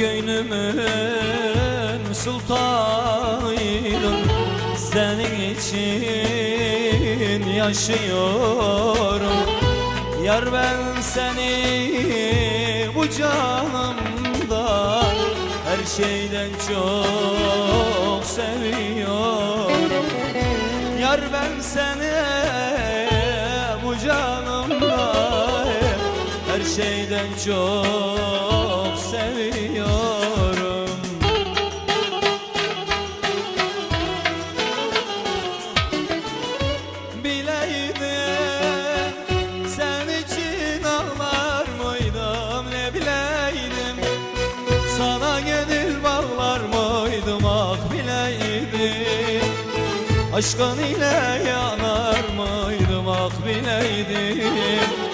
gönlümün sultanıydın Senin için yaşıyorum. Yar ben seni bu canımdan Her şeyden çok seviyorum. Yar ben seni bu canımdan Her şeyden çok gönül bağlar mıydım ah bileydim Aşkın ile yanar mıydım ah bileydim